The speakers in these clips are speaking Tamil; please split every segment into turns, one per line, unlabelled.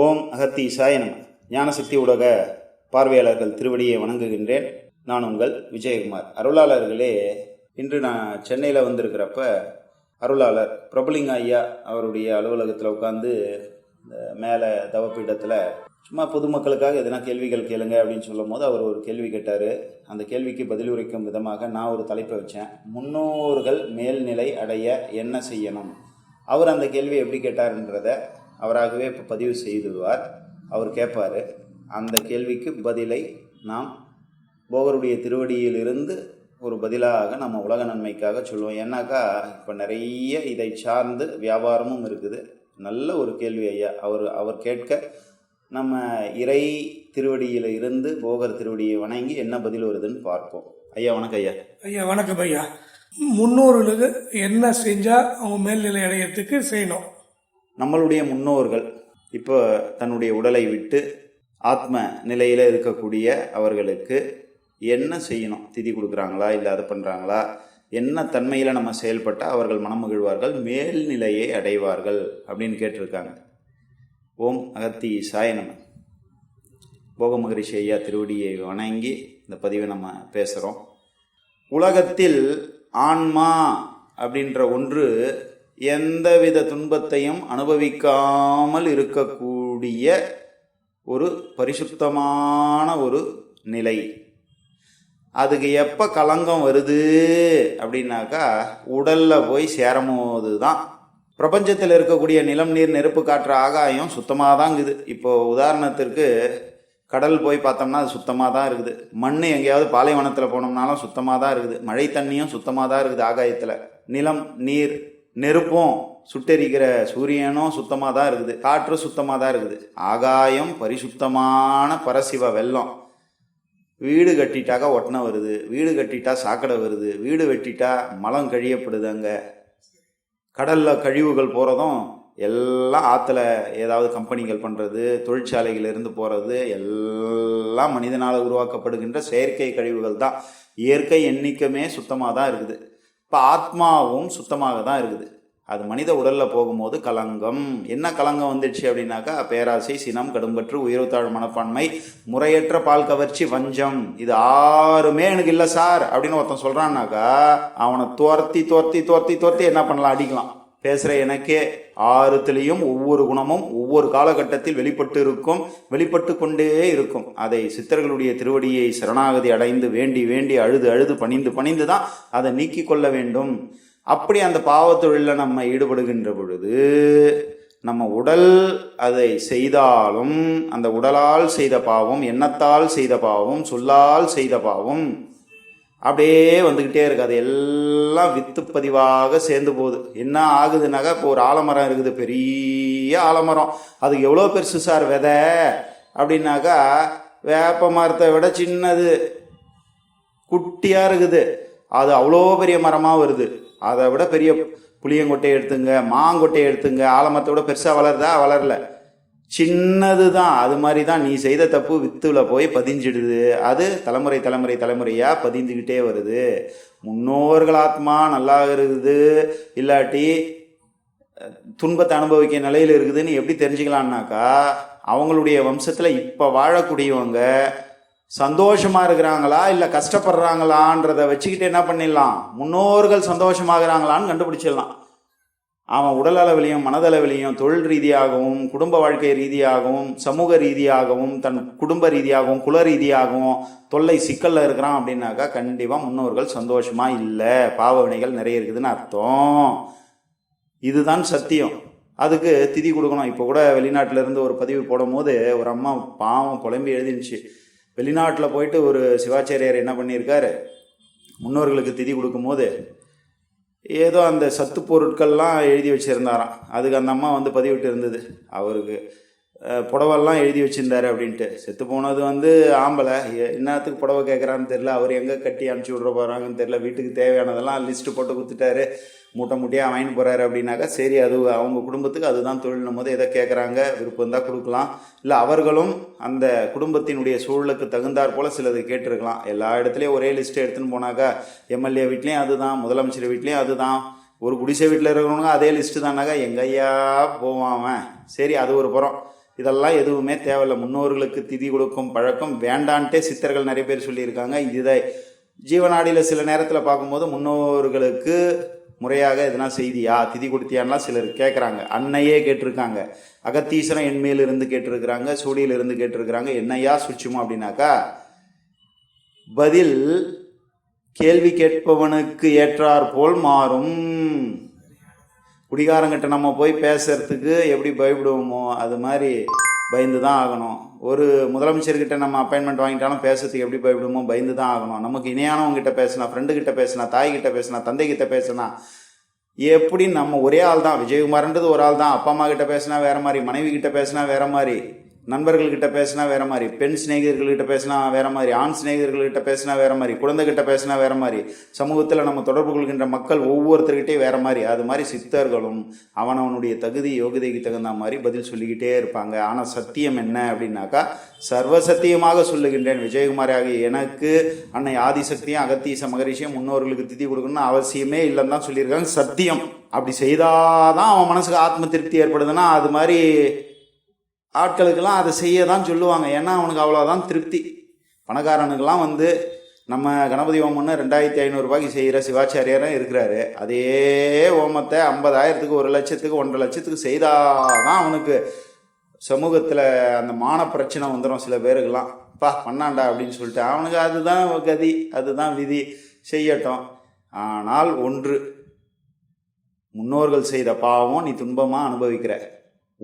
ஓம் அகத்தி நம. ஞானசக்தி உலக பார்வையாளர்கள் திருவடியை வணங்குகின்றேன். நான் உங்கள் விஜயகுமார். அருளாளர்களே இன்று நான் சென்னையில் வந்திருக்கிறப்ப அருளாளர் பிரபலிங்க ஐயா அவருடைய அலுவலகத்தில் உட்காந்து மேலே தவப்பீடத்தில் சும்மா பொதுமக்களுக்காக எதனா கேள்விகள் கேளுங்க அப்படின்னு சொல்லும் போது அவர் ஒரு கேள்வி கேட்டார். அந்த கேள்விக்கு பதில் உரைக்கும் விதமாக நான் ஒரு தலைப்பை வச்சேன். முன்னோர்கள் மேல்நிலை அடைய என்ன செய்யணும்? அவர் அந்த கேள்வியை எப்படி கேட்டாருன்றத அவராகவே இப்போ பதிவு செய்துவார் அவர் கேட்பார் அந்த கேள்விக்கு பதிலை நாம் போகருடைய திருவடியிலிருந்து ஒரு பதிலாக நம்ம உலக நன்மைக்காக சொல்லுவோம். ஏன்னாக்கா இப்போ நிறைய இதை சார்ந்து வியாபாரமும் இருக்குது. நல்ல ஒரு கேள்வி ஐயா. அவர் அவர் கேட்க நம்ம இறை திருவடியில் இருந்து போகர் திருவடியை வணங்கி என்ன பதில் வருதுன்னு பார்ப்போம். ஐயா வணக்கம் ஐயா.
ஐயா வணக்கம் ஐயா. முன்னோர்களுக்கு என்ன செஞ்சால் அவங்க மேல்நிலை அடையிறதுக்கு செய்யணும்.
நம்மளுடைய முன்னோர்கள் இப்போ தன்னுடைய உடலை விட்டு ஆத்ம நிலையில் இருக்கக்கூடிய அவர்களுக்கு என்ன செய்யணும்? திதி கொடுக்குறாங்களா? இல்லை அதை பண்ணுறாங்களா என்ன தன்மையில் நம்ம செயல்பட்டால் அவர்கள் மனம் மகிழ்வார்கள்? மேல்நிலையை அடைவார்கள் அப்படின்னு கேட்டிருக்காங்க. ஓம் அகத்தி சாயனம் போக மகரிஷி ஐயா திருவடியை வணங்கி இந்த பதிவை நம்ம பேசுகிறோம் உலகத்தில் ஆன்மா அப்படின்ற ஒன்று எந்தவித துன்பத்தையும் அனுபவிக்காமல் இருக்கக்கூடிய ஒரு பரிசுத்தமான ஒரு நிலை. அதுக்கு எப்போ களங்கம் வருது அப்படின்னாக்கா உடலில் போய் சேரும்போது தான் பிரபஞ்சத்தில் இருக்கக்கூடிய நிலம் நீர் நெருப்பு காற்று ஆகாயம் சுத்தமாக தான் இருக்குது இப்போது உதாரணத்திற்கு கடல் போய் பார்த்தோம்னா அது சுத்தமாக தான் இருக்குது. மண் எங்கேயாவது பாலைவனத்தில் போனோம்னாலும் சுத்தமாக தான் இருக்குது. மழை தண்ணியும் சுத்தமாக தான் இருக்குது ஆகாயத்தில். நிலம் நீர் நெருப்பும் சுட்டெரிக்கிற சூரியனும் சுத்தமாக தான் இருக்குது. காற்று சுத்தமாக தான் இருக்குது. ஆகாயம் பரிசுத்தமான பரசிவ வெள்ளம். வீடு கட்டிட்டாக்கா ஒட்டனை வருது. வீடு கட்டிட்டா சாக்கடை வருது. வீடு வெட்டிட்டா மலம் கழியப்படுது அங்கே. கடலில் கழிவுகள் போகிறதும் எல்லாம் ஆற்றுல ஏதாவது கம்பெனிகள் பண்ணுறது தொழிற்சாலைகளிலிருந்து போகிறது எல்லாம் மனிதனால் உருவாக்கப்படுகின்ற செயற்கை கழிவுகள் தான் இயற்கை எண்ணிக்கமே சுத்தமாக தான் இருக்குது. இப்போ ஆத்மாவும் சுத்தமாக தான் இருக்குது. அது மனித உடலில் போகும்போது கலங்கம். என்ன கலங்கம் வந்துடுச்சு அப்படின்னாக்கா பேராசை சினம் கடும்பற்று உயர்வுத்தாழ் மனப்பான்மை முறையற்ற பால் கவர்ச்சி வஞ்சம். இது ஆறுமே எனக்கு இல்லை சார் அப்படின்னு ஒருத்தன் சொல்கிறான்னாக்கா அவனை துரத்தி துரத்தி துரத்தி துரத்தி என்ன பண்ணலாம்? அடிக்கலாம். பேசுகிற எனக்கே ஆறுத்துலேயும் ஒவ்வொரு குணமும் ஒவ்வொரு காலகட்டத்தில் வெளிப்பட்டு இருக்கும் வெளிப்பட்டு கொண்டே இருக்கும். அதை சித்தர்களுடைய திருவடியை சரணாகதி அடைந்து வேண்டி வேண்டி அழுது அழுது பணிந்து பணிந்து தான் அதை நீக்கி கொள்ள வேண்டும். அப்படி அந்த பாவத்தொழிலில் நம்ம ஈடுபடுகின்ற பொழுது நம்ம உடல் அதை செய்தாலும் அந்த உடலால் செய்த பாவம் எண்ணத்தால் செய்த பாவம் சொல்லால் செய்த பாவம் அப்படியே வந்துக்கிட்டே இருக்கு. அது எல்லாம் வித்து பதிவாக சேர்ந்து போகுது. என்ன ஆகுதுனாக்கா இப்போ ஒரு ஆலமரம் இருக்குது பெரிய ஆலமரம். அதுக்கு எவ்வளோ பெருசு சார் விதை? அப்படின்னாக்கா வேப்ப மரத்தை விட சின்னது. குட்டியாக இருக்குது. அது அவ்வளோ பெரிய மரமாக வருது. அதை விட பெரிய புளியங்கொட்டையை எடுத்துங்க மாங்கொட்டையை எடுத்துங்க. ஆலமரத்தை விட பெருசாக வளருதா? வளரல. சின்னது தான் அது மாதிரி தான் நீ செய்த தப்பு வித்துல போய் பதிஞ்சிடுது. அது தலைமுறை தலைமுறை தலைமுறையாக பதிந்துக்கிட்டே வருது. முன்னோர்கள் ஆத்மா நல்லா இருக்குது. இல்லாட்டி துன்பத்தை அனுபவிக்க நிலையில் இருக்குதுன்னு எப்படி தெரிஞ்சுக்கலான்னாக்கா அவங்களுடைய வம்சத்தில் இப்போ வாழக்கூடியவங்க சந்தோஷமாக இருக்கிறாங்களா இல்லை கஷ்டப்படுறாங்களான்றதை வச்சுக்கிட்டு என்ன பண்ணிடலாம்? முன்னோர்கள் சந்தோஷமாகறாங்களான்னு கண்டுபிடிச்சிடலாம். அவன் உடல் அளவிலையும் மனதளவிலையும் தொழில் ரீதியாகவும் குடும்ப வாழ்க்கை ரீதியாகவும் சமூக ரீதியாகவும் தன் குடும்ப ரீதியாகவும் குல ரீதியாகவும் தொல்லை சிக்கலில் இருக்கிறான் அப்படின்னாக்கா கண்டிப்பாக முன்னோர்கள் சந்தோஷமாக இல்லை. பாவ வினைகள் நிறைய இருக்குதுன்னு அர்த்தம். இதுதான் சத்தியம். அதுக்கு திதி கொடுக்கணும். இப்போ கூட வெளிநாட்டிலேருந்து ஒரு பதிவு போடும் போது ஒரு அம்மா பாவம் புலம்பி எழுதிருந்துச்சு. வெளிநாட்டில் போயிட்டு ஒரு சிவாச்சாரியார் என்ன பண்ணியிருக்காரு? முன்னோர்களுக்கு திதி கொடுக்கும்போது ஏதோ அந்த சத்து பொருட்கள்லாம் எழுதி வச்சுருந்தாராம். அதுக்கு அந்த அம்மா வந்து பதிவிட்டு இருந்தது அவருக்கு புடவெல்லாம் எழுதி வச்சுருந்தாரு அப்படின்ட்டு. செத்து போனது வந்து ஆம்பளை. என்னத்துக்கு புடவை கேட்குறான்னு தெரில அவர் எங்கே கட்டி அனுப்பிச்சி விட்ற போகிறாங்கன்னு தெரில வீட்டுக்கு தேவையானதெல்லாம் லிஸ்ட்டு போட்டு கொடுத்துட்டாரு. மூட்டை மூட்டையாக வாங்கிட்டு போகிறாரு அப்படின்னாக்கா சரி அது அவங்க குடும்பத்துக்கு அதுதான் தொழில்னும் போது எதை கேட்குறாங்க விருப்பம் தான் கொடுக்கலாம். இல்லை அவர்களும் அந்த குடும்பத்தினுடைய சூழலுக்கு தகுந்தாற் போல் சிலது கேட்டிருக்கலாம். எல்லா இடத்துலையும் ஒரே லிஸ்ட்டு எடுத்துன்னு போனாக்கா எம்எல்ஏ வீட்லேயும் அதுதான் முதலமைச்சர் வீட்லேயும் அதுதான். ஒரு குடிசை வீட்டில் இருக்கிறவங்க அதே லிஸ்ட்டு தானாக்கா எங்கேயா போவான் அவன். சரி அது ஒரு புறம். இதெல்லாம் எதுவுமே தேவையில்ல. முன்னோர்களுக்கு திதி கொடுக்கும் பழக்கம் வேண்டான்ட்டே சித்தர்கள் நிறைய பேர் சொல்லியிருக்காங்க. இதை ஜீவநாடியில் சில நேரத்தில் பார்க்கும்போது முன்னோர்களுக்கு முறையாக எதனா செய்தியா? திதி கொடுத்தியான்லாம் சிலர் கேட்குறாங்க அன்னையே கேட்டிருக்காங்க. அகத்தீசரம் எண்மையில் இருந்து கேட்டிருக்கிறாங்க. சூடியில் இருந்து கேட்டிருக்கிறாங்க. என்னையா சுச்சுமா அப்படின்னாக்கா பதில் கேள்வி கேட்பவனுக்கு ஏற்றாற்போல் மாறும். குடிகாரங்கிட்ட நம்ம போய் பேசுறதுக்கு எப்படி பயப்படுவோமோ அது மாதிரி பயந்து தான் ஆகணும். ஒரு முதலமைச்சர்கிட்ட நம்ம அப்பாயின்மெண்ட் வாங்கிட்டாலும் பேசுறதுக்கு எப்படி பயப்படுவோமோ பயந்து தான் ஆகணும். நமக்கு இணையானவங்ககிட்ட பேசினா ஃப்ரெண்டுகிட்ட பேசினா தாய்கிட்ட பேசினா தந்தைகிட்ட பேசினா எப்படி நம்ம ஒரே ஆள் தான் விஜயகுமார்ன்றது ஒரு ஆள் தான் அப்பா அம்மா கிட்ட பேசினா வேற மாதிரி மனைவி கிட்ட பேசினா வேற மாதிரி. நண்பர்கள்கிட்ட பேசினா வேற மாதிரி பெண் சிநேகிதர்கள்கிட்ட பேசினா வேற மாதிரி ஆண் சிநேகிதர்கள்கிட்ட பேசினா வேற மாதிரி குழந்தைகிட்ட பேசினா வேற மாதிரி சமூகத்தில் நம்ம தொடர்பு கொள்கின்ற மக்கள் ஒவ்வொருத்தர்கிட்டே வேற மாதிரி அது மாதிரி சித்தர்களும் அவனவனுடைய தகுதி யோகிதைக்கு தகுந்த மாதிரி பதில் சொல்லிக்கிட்டே இருப்பாங்க. ஆனால் சத்தியம் என்ன அப்படின்னாக்கா சர்வ சத்தியமாக சொல்லுகின்றேன் விஜயகுமாராக எனக்கு அன்னை ஆதிசக்தியும் அகத்தீச மகரிஷியும் முன்னோர்களுக்கு திதி கொடுக்கணும்னு அவசியமே இல்லைன்னு தான் சொல்லியிருக்காங்க. சத்தியம். அப்படி செய்தாதான் அவன் மனசுக்கு ஆத்ம திருப்தி ஏற்படுதுன்னா அது மாதிரி ஆட்களுக்கெல்லாம் அதை செய்ய தான் சொல்லுவாங்க. ஏன்னா அவனுக்கு அவ்வளோதான் திருப்தி. பணக்காரனுக்கெல்லாம் வந்து நம்ம கணபதி ஹோமம்னு ரெண்டாயிரத்தி ஐநூறுரூபாய்க்கு செய்கிற சிவாச்சாரியரும் இருக்கிறாரு. அதே ஹோமத்தை ஐம்பதாயிரத்துக்கு ஒரு லட்சத்துக்கு ஒன்றரை லட்சத்துக்கு செய்தாதான் அவனுக்கு சமூகத்தில் அந்த மான பிரச்சனை வந்துடும் சில பேருக்கெல்லாம். பா பண்ணாண்டா அப்படின்னு சொல்லிட்டு. அவனுக்கு அதுதான் கதி அதுதான் விதி. செய்யட்டும். ஆனால் ஒன்று முன்னோர்கள் செய்த பாவம் நீ துன்பமாக அனுபவிக்கிற.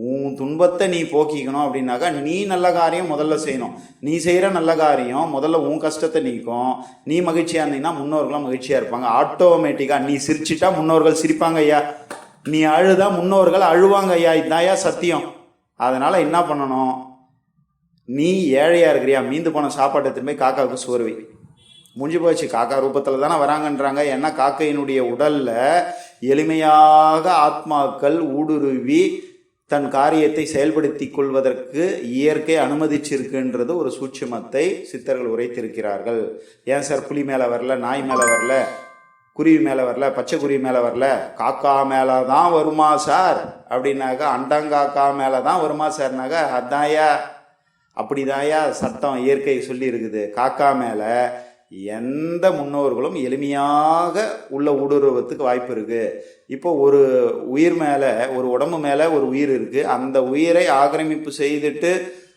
உன் துன்பத்தை நீ போக்கிக்கணும் அப்படின்னாக்கா நீ நல்ல காரியம் முதல்ல செய்யணும். நீ செய்கிற நல்ல காரியம் முதல்ல உன் கஷ்டத்தை நீக்கும். நீ மகிழ்ச்சியாக இருந்தீங்கன்னா முன்னோர்களும் மகிழ்ச்சியாக இருப்பாங்க. ஆட்டோமேட்டிக்காக நீ சிரிச்சிட்டா முன்னோர்கள் சிரிப்பாங்க ஐயா. நீ அழுதா முன்னோர்கள் அழுவாங்க ஐயா. இதாயா சத்தியம். அதனால் என்ன பண்ணணும்? நீ ஏழையாக இருக்கிறியா? மீந்து போன சாப்பாட்டை திரும்பி காக்காவுக்கு சோர்வை முடிஞ்சு போச்சு. காக்கா ரூபத்தில் தானே வராங்கன்றாங்க. ஏன்னா காக்கையினுடைய உடலில் எளிமையாக ஆத்மாக்கள் ஊடுருவி தன் காரியத்தை செயல்படுத்தி கொள்வதற்கு இயற்கை அனுமதிச்சிருக்குன்றது ஒரு சூட்சுமத்தை சித்தர்கள் உரைத்திருக்கிறார்கள். ஏன் சார் புலி மேலே வரல நாய் மேலே வரல குருவி மேலே வரல பச்சை குருவி மேலே வரல? காக்கா மேலே தான் வருமா சார்? அப்படின்னாக்கா அண்டங்காக்கா மேலே தான் வருமா சார்னாக்கா அதாயா அப்படிதாயா சத்தம் இயற்கை சொல்லி இருக்குது காக்கா மேலே எந்த முன்னோர்களும் எளிமையாக உள்ள ஊடுருவத்துக்கு வாய்ப்பு இருக்குது இப்போ ஒரு உயிர் மேலே ஒரு உடம்பு மேலே ஒரு உயிர் இருக்குது அந்த உயிரை ஆக்கிரமிப்பு செய்துட்டு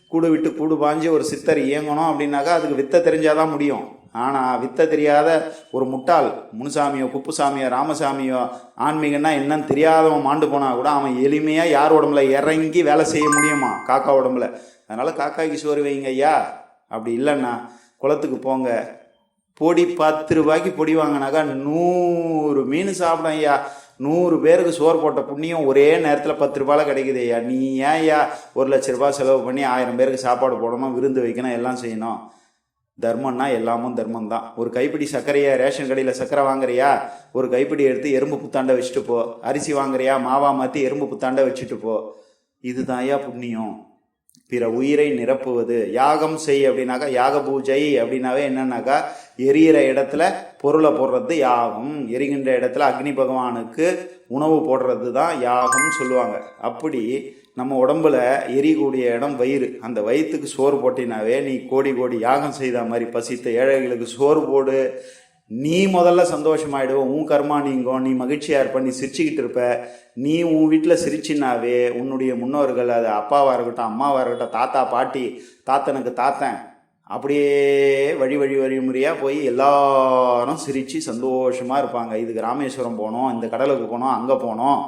கூடு விட்டு கூடு பாஞ்சு ஒரு சித்தர் இயங்கணும் அப்படின்னாக்கா அதுக்கு வித்தை தெரிஞ்சாதான் முடியும். ஆனால் வித்தை தெரியாத ஒரு முட்டாள் முனுசாமியோ குப்புசாமியோ ராமசாமியோ ஆன்மீகன்னா என்னன்னு தெரியாதவன் மாண்டு போனால் கூட அவன் எளிமையாக யார் உடம்புல இறங்கி வேலை செய்ய முடியுமா? காக்கா உடம்புல. அதனால் காக்காய்க்கு சோறு வைங்க ஐயா. அப்படி இல்லைன்னா குளத்துக்கு போங்க. பொடி பத்து ரூபாய்க்கு பொடி வாங்கினாக்கா நூறு மீன் சாப்பிடும் ஐயா. நூறு பேருக்கு சோறு போட்ட புண்ணியம் ஒரே நேரத்தில் பத்து ரூபாயில் கிடைக்குது ஐயா. நீ ஏன் ஐயா ஒரு லட்ச ரூபாய் செலவு பண்ணி ஆயிரம் பேருக்கு சாப்பாடு போடணும் விருந்து வைக்கணும் எல்லாம் செய்யணும்? தர்மம்னா எல்லாமும் தர்மம் தான் ஒரு கைப்பிடி சர்க்கரையா ரேஷன் கடையில் சர்க்கரை வாங்குறியா? ஒரு கைப்பிடி எடுத்து எறும்பு புத்தாண்டை வச்சுட்டு போ. அரிசி வாங்குறியா? மாவா மாற்றி எறும்பு புத்தாண்டை வச்சுட்டு போ. இதுதான் ஐயா புண்ணியம். பிற உயிரை நிரப்புவது. யாகம் செய் அப்படின்னாக்கா யாக பூஜை அப்படின்னாவே என்னன்னாக்கா எரியிற இடத்துல பொருளை போடுறது யாகம். எரிகின்ற இடத்துல அக்னி பகவானுக்கு உணவு போடுறது தான் யாகம்னு சொல்லுவாங்க. அப்படி நம்ம உடம்புல எரியக்கூடிய இடம் வயிறு. அந்த வயிற்றுக்கு சோறு போட்டினாவே நீ கோடி கோடி யாகம் செய்த மாதிரி பசித்த ஏழைகளுக்கு சோறு போடு. நீ முதல்ல சந்தோஷமாயிடுவ உன் கர்மா நீங்கும் நீ மகிழ்ச்சியாக இருப்ப நீ சிரிச்சுக்கிட்டு இருப்ப. நீ உன் வீட்டில் சிரிச்சினாவே உன்னுடைய முன்னோர்கள் அது அப்பாவாக இருக்கட்டும் அம்மாவாக இருக்கட்டும் தாத்தா பாட்டி தாத்தனுக்கு தாத்தன் அப்படியே வழி வழி வழிமுறையாக போய் எல்லாரும் சிரித்து சந்தோஷமாக இருப்பாங்க. இதுக்கு ராமேஸ்வரம் போனோம் இந்த கடலுக்கு போனோம் அங்கே போனோம்.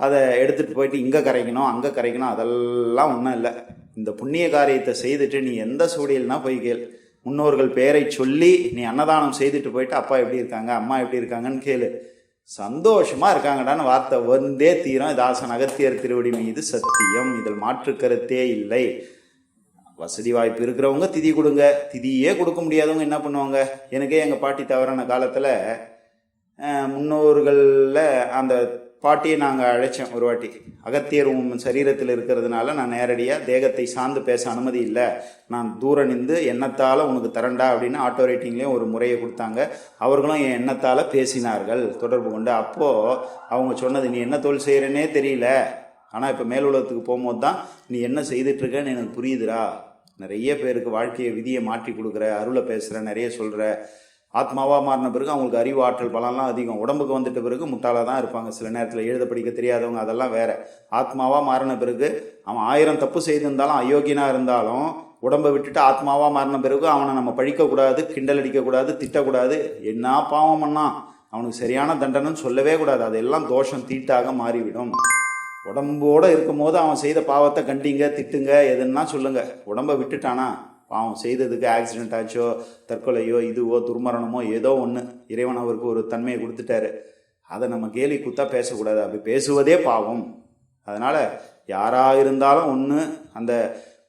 அதை எடுத்துகிட்டு போயிட்டு இங்கே கரைக்கணும் அங்கே கரைக்கணும் அதெல்லாம் ஒன்றும் இல்லை. இந்த புண்ணிய காரியத்தை செய்துட்டு நீ எந்த சூடியல்னா போய் கேள். முன்னோர்கள் பெயரை சொல்லி நீ அன்னதானம் செய்துட்டு போயிட்டு அப்பா எப்படி இருக்காங்க? அம்மா எப்படி இருக்காங்கன்னு கேளு. சந்தோஷமா இருக்காங்கடான்னு வார்த்தை வந்தே தீரம். தாசன் அகத்தியர் திருவடி மீது சத்தியம். இதில் மாற்று கருத்தே இல்லை. வசதி வாய்ப்பு இருக்கிறவங்க திதி கொடுங்க. திதியே கொடுக்க முடியாதவங்க என்ன பண்ணுவாங்க? எனக்கே எங்கள் பாட்டி தவறான காலத்தில் முன்னோர்களில் அந்த பாட்டியை நாங்கள் அழைச்சோம் ஒரு வாட்டி. அகத்தியர் உன் சரீரத்தில் இருக்கிறதுனால நான் நேரடியாக தேகத்தை சார்ந்து பேச அனுமதி இல்லை. நான் தூரம் நின்று எண்ணத்தால் உனக்கு தரண்டா? அப்படின்னு ஆட்டோ ரேட்டிங்லேயும் ஒரு முறையை கொடுத்தாங்க. அவர்களும் என் எண்ணத்தால் பேசினார்கள் தொடர்பு கொண்டு. அப்போது அவங்க சொன்னது நீ என்ன தொழில் செய்கிறேனே தெரியல. ஆனால் இப்போ மேலுலகத்துக்கு போகும்போது தான் நீ என்ன செய்துட்ருக்கன்னு எனக்கு புரியுதுடா. நிறைய பேருக்கு வாழ்க்கையை விதியை மாற்றி கொடுக்குற அருளை பேசுகிற நிறைய சொல்கிற ஆத்மாவாக மாறின பிறகு அவங்களுக்கு அறிவு ஆற்றல் பலம்லாம் அதிகம். உடம்புக்கு வந்துட்ட பிறகு முட்டாளாக தான் இருப்பாங்க. சில நேரத்தில் எழுத படிக்க தெரியாதவங்க அதெல்லாம் வேற. ஆத்மாவாக மாறின பிறகு அவன் ஆயிரம் தப்பு செய்திருந்தாலும் அயோக்கியனாக இருந்தாலும் உடம்பை விட்டுட்டு ஆத்மாவாக மாறின பிறகு அவனை நம்ம பழிக்கக்கூடாது கிண்டல் அடிக்கக்கூடாது திட்டக்கூடாது. என்ன பாவம் பண்ணான்? அவனுக்கு சரியான தண்டனைன்னு சொல்லவே கூடாது. அதெல்லாம் தோஷம் தீட்டாக மாறிவிடும். உடம்போட இருக்கும்போது அவன் செய்த பாவத்தை கண்டிங்க திட்டுங்க எதுன்னா சொல்லுங்கள் உடம்பை விட்டுட்டானா? பாவம் செய்ததுக்கு ஆக்சிடென்ட் ஆச்சோ தற்கொலையோ இதுவோ துர்மரணமோ ஏதோ ஒன்று இறைவன் அவருக்கு ஒரு தன்மையை கொடுத்துட்டாரு. அதை நம்ம கேலி குத்தா பேசக்கூடாது. அப்படி பேசுவதே பாவம். அதனால் யாராக இருந்தாலும் ஒன்று அந்த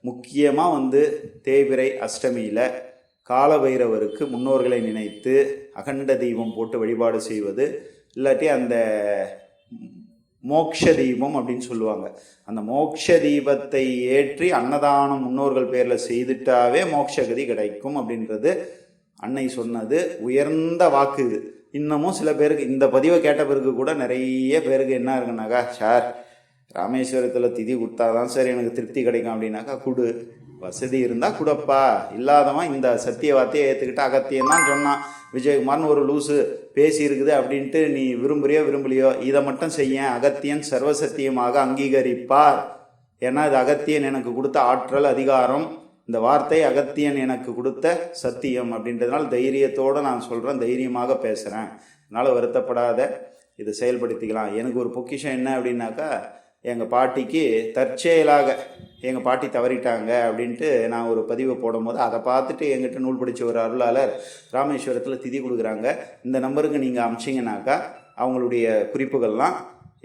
முக்கியமாக வந்து தேவிரை அஷ்டமியில் காலபைரவருக்கு முன்னோர்களை நினைத்து அகண்ட தெய்வம் போட்டு வழிபாடு செய்வது இல்லாட்டி அந்த மோக்ஷ தீபம் அப்படின்னு சொல்லுவாங்க. அந்த மோக்ஷ தீபத்தை ஏற்றி அன்னதானம் முன்னோர்கள் பேரில் செய்துட்டாவே மோட்சகதி கிடைக்கும் அப்படின்றது அன்னை சொன்னது. உயர்ந்த வாக்கு இது. இன்னமும் சில பேருக்கு இந்த பதிவை கேட்ட பிறகு கூட நிறைய பேருக்கு என்ன இருக்குனாக்கா சார் ராமேஸ்வரத்தில் திதி கொடுத்தாதான் சார் எனக்கு திருப்தி கிடைக்கும் அப்படின்னாக்கா குடு வசதி இருந்தால் கொடுப்பா. இல்லாதவன் இந்த சத்திய வார்த்தையை ஏற்றுக்கிட்டு அகத்தியம் தான் சொன்னான். விஜயகுமார்னு ஒரு லூசு பேசி இருக்குது அப்படின்ட்டு நீ விரும்புறியோ விரும்பலையோ இதை மட்டும் செய்ய அகத்தியன் சர்வசத்தியமாக அங்கீகரிப்பார். ஏன்னா இது அகத்தியன் எனக்கு கொடுத்த ஆற்றல் அதிகாரம். இந்த வார்த்தை அகத்தியன் எனக்கு கொடுத்த சத்தியம் அப்படின்றதுனால தைரியத்தோடு நான் சொல்கிறேன் தைரியமாக பேசுகிறேன் அதனால் வருத்தப்படாத இதை செயல்படுத்திக்கலாம். எனக்கு ஒரு பொக்கிஷம் என்ன அப்படின்னாக்கா எங்கள் பாட்டிக்கு தற்செயலாக எங்கள் பாட்டி தவறிட்டாங்க அப்படின்ட்டு நான் ஒரு பதிவை போடும்போது அதை பார்த்துட்டு எங்கிட்ட நூல் படித்த ஒரு அருளாளர் ராமேஸ்வரத்தில் திதி கொடுக்குறாங்க. இந்த நம்பருக்கு நீங்கள் அமிச்சிங்கனாக்கா அவங்களுடைய குறிப்புகள்லாம்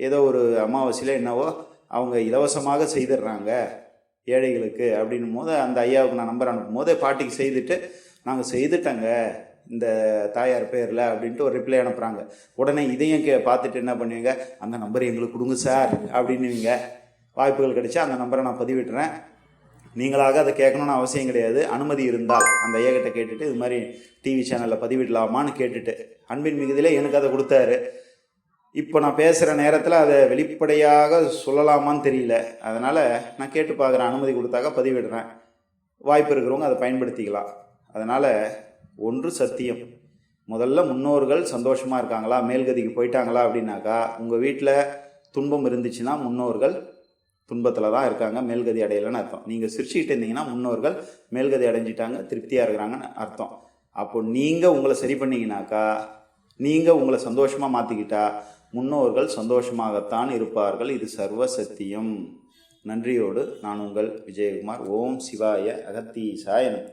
ஏதோ ஒரு அமாவாசையில் என்னவோ அவங்க இலவசமாக செய்திடுறாங்க ஏழைகளுக்கு அப்படின்னும் போது அந்த ஐயாவுக்கு நான் நம்பர் அனுப்பும் போது பாட்டிக்கு செய்துட்டு நாங்கள் செய்துட்டங்க. இந்த தாயார் பேரில் அப்படின்ட்டு ஒரு ரிப்ளை அனுப்புகிறாங்க உடனே இதையும் கே பார்த்துட்டு என்ன பண்ணுவீங்க? அந்த நம்பர் எங்களுக்கு கொடுங்க சார் அப்படின்னுவீங்க. வாய்ப்புகள் கிடைச்சா அந்த நம்பரை நான் பதிவிட்டுறேன். நீங்களாக அதை கேட்கணும்னு அவசியம் கிடையாது. அனுமதி இருந்தால் அந்த ஐயாக்கிட்ட கேட்டுட்டு இது மாதிரி டிவி சேனலில் பதிவிடலாமான்னு கேட்டுட்டு. அன்பின் மிகுதியில் எனக்கு அதை கொடுத்தாரு. இப்போ நான் பேசுகிற நேரத்தில் அதை வெளிப்படையாக சொல்லலாமான்னு தெரியல. அதனால் நான் கேட்டு பார்க்குறேன். அனுமதி கொடுத்தாக்க பதிவிடுறேன். வாய்ப்பு இருக்கிறவங்க அதை பயன்படுத்திக்கலாம். அதனால் ஒன்று சத்தியம். முதல்ல முன்னோர்கள் சந்தோஷமாக இருக்காங்களா? மேல்கதிக்கு போயிட்டாங்களா அப்படின்னாக்கா உங்கள் வீட்டில் துன்பம் இருந்துச்சுன்னா முன்னோர்கள் துன்பத்தில் தான் இருக்காங்க மேல்கதி அடையலைன்னு அர்த்தம். நீங்கள் சிரிச்சுக்கிட்டு இருந்தீங்கன்னா முன்னோர்கள் மேல்கதி அடைஞ்சிட்டாங்க திருப்தியாக இருக்கிறாங்கன்னு அர்த்தம். அப்போ நீங்கள் உங்களை சரி பண்ணிங்கனாக்கா நீங்கள் உங்களை சந்தோஷமாக மாற்றிக்கிட்டா முன்னோர்கள் சந்தோஷமாகத்தான் இருப்பார்கள். இது சர்வ சத்தியம். நன்றியோடு நான் உங்கள் விஜயகுமார். ஓம் சிவாய அகத்தீசாயனம்